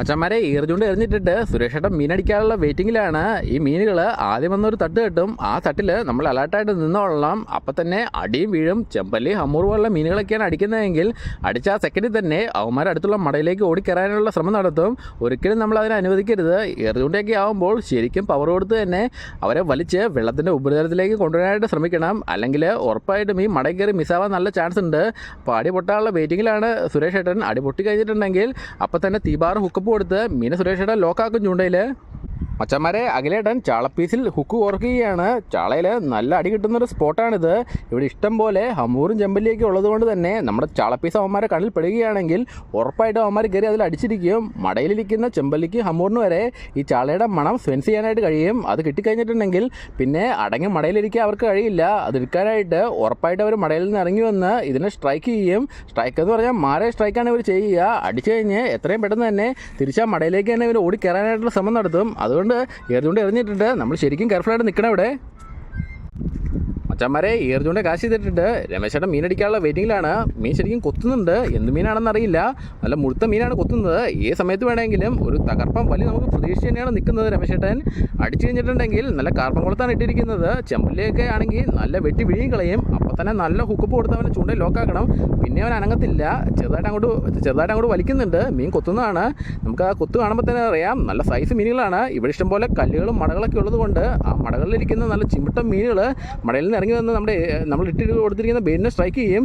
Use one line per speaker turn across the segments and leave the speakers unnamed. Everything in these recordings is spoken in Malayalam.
മച്ചന്മാരെ ഈർജുണ്ട് എറിഞ്ഞിട്ടിട്ട് സുരേഷേട്ടൻ മീനടിക്കാനുള്ള വെയിറ്റിംഗിലാണ് ഈ മീനുകൾ ആദ്യം വന്നൊരു തട്ട് കെട്ടും ആ തട്ടിൽ നമ്മൾ അലർട്ടായിട്ട് നിന്നോളണം. അപ്പം തന്നെ അടിയും വീഴും ചെമ്പല്ലി ഹമ്മൂർ പോലുള്ള മീനുകളൊക്കെയാണ് അടിക്കുന്നതെങ്കിൽ അടിച്ച ആ സെക്കൻഡിൽ തന്നെ അവന്മാർ അടുത്തുള്ള മടയിലേക്ക് ഓടിക്കയറാനുള്ള ശ്രമം നടത്തും. ഒരിക്കലും നമ്മൾ അതിനെ അനുവദിക്കരുത്. ഈർജുണ്ടൊക്കെ ആകുമ്പോൾ ശരിക്കും പവർ കൊടുത്ത് തന്നെ അവരെ വലിച്ച് വെള്ളത്തിന്റെ ഉപരിതലത്തിലേക്ക് കൊണ്ടുവരാനായിട്ട് ശ്രമിക്കണം. അല്ലെങ്കിൽ ഉറപ്പായിട്ടും ഈ മടയിൽ കയറി മിസ്സാവാൻ നല്ല ചാൻസ് ഉണ്ട്. അപ്പോൾ അടി പൊട്ടാനുള്ള വെയിറ്റിങ്ങിലാണ് സുരേഷ് ഏട്ടൻ അടി പൊട്ടി കഴിഞ്ഞിട്ടുണ്ടെങ്കിൽ അപ്പം തന്നെ തീബാർ ഹുക്കപ്പ് കൊടുത്ത് മീന സുരേഷയുടെ ലോക്കാക്കും ചൂണ്ടയിൽ മച്ചന്മാരെ അഖിലേട്ടൻ ചാളപ്പീസിൽ ഹുക്ക് ഓർക്കുകയാണ്. ചാളയിൽ നല്ല അടി കിട്ടുന്നൊരു സ്പോട്ടാണിത് ഇവിടെ ഇഷ്ടം പോലെ ഹമ്മൂറും ചെമ്പല്ലിയൊക്കെ ഉള്ളതുകൊണ്ട് തന്നെ നമ്മുടെ ചാളപ്പീസ് അവന്മാരെ കണ്ണിൽ പെടുകയാണെങ്കിൽ ഉറപ്പായിട്ടും അവന്മാർ കയറി അതിൽ അടിച്ചിരിക്കും. മടയിലിരിക്കുന്ന ചെമ്പല്ലിക്ക് ഹമ്മൂറിന് വരെ ഈ ചാളയുടെ മണം സെൻസ് ചെയ്യാനായിട്ട് കഴിയും. അത് കിട്ടിക്കഴിഞ്ഞിട്ടുണ്ടെങ്കിൽ പിന്നെ അടങ്ങി മടയിലിരിക്കാൻ അവർക്ക് കഴിയില്ല. അത് എടുക്കാനായിട്ട് ഉറപ്പായിട്ട് അവർ മടയിൽ നിന്ന് ഇറങ്ങി വന്ന് ഇതിനെ സ്ട്രൈക്ക് ചെയ്യും. സ്ട്രൈക്ക് എന്ന് പറഞ്ഞാൽ മാരെ സ്ട്രൈക്കാണ് ഇവർ ചെയ്യുക. അടിച്ചു കഴിഞ്ഞ് എത്രയും പെട്ടെന്ന് തന്നെ തിരിച്ചാൽ മടയിലേക്ക് തന്നെ ഇവർ ഓടിക്കയറാനായിട്ടുള്ള ശ്രമം നടത്തും. അതുകൊണ്ട് ഏർജുകൊണ്ട് എറിഞ്ഞിട്ടുണ്ട്? നമ്മൾ ശരിക്കും കെയർഫുൾ ആയിട്ട് നിൽക്കണം ഇവിടെ മച്ചന്മാരെ ഏർജുണ്ട് കാശ് ചെയ്തിട്ടുണ്ട് രമേശേട്ടൻ മീനടിക്കാനുള്ള വെയിറ്റിങ്ങിലാണ്. മീൻ ശരിക്കും കൊത്തുന്നുണ്ട്. എന്ത് മീനാണെന്ന് അറിയില്ല. നല്ല മുഴുത്ത മീനാണ് കൊത്തുന്നത്. ഈ സമയത്ത് വേണമെങ്കിലും ഒരു തകർപ്പം വലിയ നമുക്ക് പ്രതീക്ഷ തന്നെയാണ് നിൽക്കുന്നത് രമേശേട്ടൻ. അടിച്ചു കഴിഞ്ഞിട്ടുണ്ടെങ്കിൽ നല്ല കാർപ്പം കുളത്താണ് ഇട്ടിരിക്കുന്നത്. ചെമ്പല്ലിയൊക്കെ ആണെങ്കിൽ നല്ല വെട്ടി വിഴുകി കളയും. അപ്പോൾ തന്നെ നല്ല ഹുക്കപ്പ് കൊടുത്ത് അവനെ ചൂണ്ടയിൽ ലോക്കാക്കണം പിന്നെ അവൻ അനങ്ങത്തില്ല. ചെറുതായിട്ട് അങ്ങോട്ട് ചെറുതായിട്ട് അങ്ങോട്ട് വലിക്കുന്നുണ്ട്. മീൻ കൊത്തുന്നതാണ്. നമുക്ക് ആ കൊത്ത് കാണുമ്പോൾ തന്നെ അറിയാം. നല്ല സൈസ് മീനുകളാണ്. ഇവിടെ ഇഷ്ടംപോലെ കല്ലുകളും മടകളൊക്കെ ഉള്ളതുകൊണ്ട് ആ മടകളിലിരിക്കുന്ന നല്ല ചിമിട്ട മീനുകൾ മടയിൽ നിന്ന് ഇറങ്ങി വന്ന് നമ്മുടെ നമ്മൾ ഇട്ടിട്ട് കൊടുത്തിരിക്കുന്ന ബെയിനെ സ്ട്രൈക്ക് ചെയ്യും.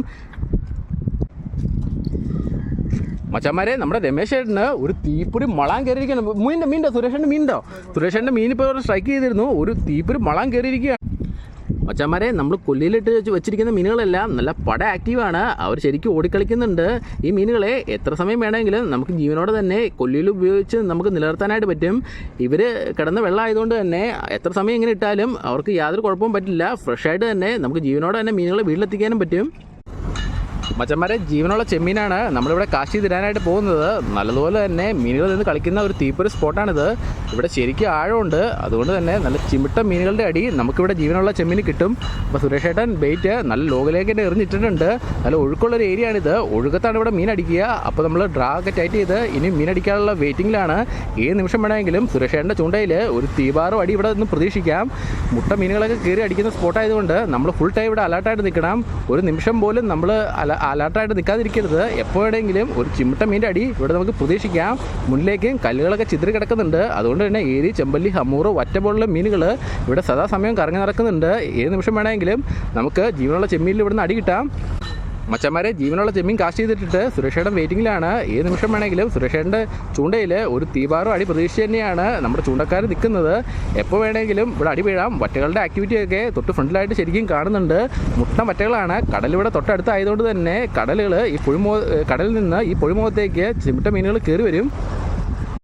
മച്ചന്മാരെ നമ്മുടെ രമേശ് ചേട്ടന് ഒരു തീപ്പൊരി മളാൻ കയറിയിരിക്കുകയാണ്. മീന്റെ മീന്റെ സുരേഷന്റെ മീനുണ്ടോ സുരേഷന്റെ മീൻ ഇപ്പോൾ സ്ട്രൈക്ക് ചെയ്തിരുന്നു. ഒരു തീപ്പൊരി മളാൻ കയറിയിരിക്കുകയാണ്. മച്ചന്മാരെ നമ്മൾ കൊല്ലിയിലിട്ട് വെച്ച് വെച്ചിരിക്കുന്ന മീനുകളെല്ലാം നല്ല പട ആക്റ്റീവാണ് അവർ ശരിക്കും ഓടിക്കളിക്കുന്നുണ്ട്. ഈ മീനുകളെ എത്ര സമയം വേണമെങ്കിലും നമുക്ക് ജീവനോടെ തന്നെ കൊല്ലിയിൽ ഉപയോഗിച്ച് നമുക്ക് നിലനിർത്താനായിട്ട് പറ്റും. ഇവർ കിടന്ന വെള്ളം ആയതുകൊണ്ട് തന്നെ എത്ര സമയം ഇങ്ങനെ ഇട്ടാലും അവർക്ക് യാതൊരു കുഴപ്പവും പറ്റില്ല. ഫ്രഷായിട്ട് തന്നെ നമുക്ക് ജീവനോടെ തന്നെ മീനുകളെ വീട്ടിലെത്തിക്കാനും പറ്റും. മച്ചന്മാരെ ജീവനുള്ള ചെമ്മീനാണ് നമ്മളിവിടെ കാശി തിരാനായിട്ട് പോകുന്നത്. നല്ലതുപോലെ തന്നെ മീനുകൾ നിന്ന് കളിക്കുന്ന ഒരു തീപ്പൊരു സ്പോട്ടാണിത്. ഇവിടെ ശരിക്കും ആഴമുണ്ട്. അതുകൊണ്ട് തന്നെ നല്ല ചിമിട്ട മീനുകളുടെ അടി നമുക്കിവിടെ ജീവനുള്ള ചെമ്മീൻ കിട്ടും. അപ്പോൾ സുരേഷ് ഏട്ടൻ ബെയ്റ്റ് നല്ല ലോകലേക്ക് തന്നെ എറിഞ്ഞിട്ടിട്ടുണ്ട്. നല്ല ഒഴുക്കുള്ള ഒരു ഏരിയ ആണിത്. ഒഴുക്കത്താണ് ഇവിടെ മീൻ അടിക്കുക. അപ്പോൾ നമ്മൾ ഡ്രാ ഒക്കെ ടൈറ്റ് ചെയ്ത് ഇനി മീൻ അടിക്കാനുള്ള വെയിറ്റിംഗിലാണ് ഏത് നിമിഷം വേണമെങ്കിലും സുരേഷ് ഏട്ടന്റെ ചൂണ്ടയിൽ ഒരു തീപാറും അടി ഇവിടെ നിന്ന് പ്രതീക്ഷിക്കാം. മുട്ട മീനുകളൊക്കെ കയറി അടിക്കുന്ന സ്പോട്ടായതുകൊണ്ട് നമ്മൾ ഫുൾ ടൈം ഇവിടെ അലർട്ടായിട്ട് നിൽക്കണം. ഒരു നിമിഷം പോലും നമ്മൾ അല അലർട്ടായിട്ട് നിൽക്കാതിരിക്കരുത്. എപ്പോഴെങ്കിലും ഒരു ചിമിട്ട മീന്റെ അടി ഇവിടെ നമുക്ക് പ്രതീക്ഷിക്കാം. മുന്നിലേക്കും കല്ലുകളൊക്കെ ചിതറി കിടക്കുന്നുണ്ട്. അതുകൊണ്ട് തന്നെ ഏരി ചെമ്പല്ലി ഹമ്മൂറ് വറ്റ പോലുള്ള മീനുകൾ ഇവിടെ സദാസമയം കറങ്ങി നടക്കുന്നുണ്ട്. ഏത് നിമിഷം വേണമെങ്കിലും നമുക്ക് ജീവനുള്ള ചെമ്മീനിൽ ഇവിടുന്ന് അടി കിട്ടാം. മച്ചന്മാരെ ജീവനുള്ള ചെമ്മീൻ കാസ്റ്റ് ചെയ്തിട്ടിട്ട് സുരക്ഷയുടെ വെയിറ്റിംഗിലാണ് ഏത് നിമിഷം വേണമെങ്കിലും സുരക്ഷയുടെ ചൂണ്ടയിൽ ഒരു തീപാറോ അടി പ്രതീക്ഷിച്ച് തന്നെയാണ് നമ്മുടെ ചൂണ്ടക്കാർ നിൽക്കുന്നത് എപ്പോൾ വേണമെങ്കിലും ഇവിടെ അടി വീഴാം. വറ്റകളുടെ ആക്ടിവിറ്റിയൊക്കെ തൊട്ട് ഫ്രണ്ടിലായിട്ട് ശരിക്കും കാണുന്നുണ്ട്. മുട്ട വറ്റകളാണ്. കടലിവിടെ തൊട്ടടുത്തായതുകൊണ്ട് തന്നെ കടലുകൾ ഈ പുഴിമോ കടലിൽ നിന്ന് ഈ പുഴിമുഖത്തേക്ക് ചിമിട്ട മീനുകൾ കയറി വരും.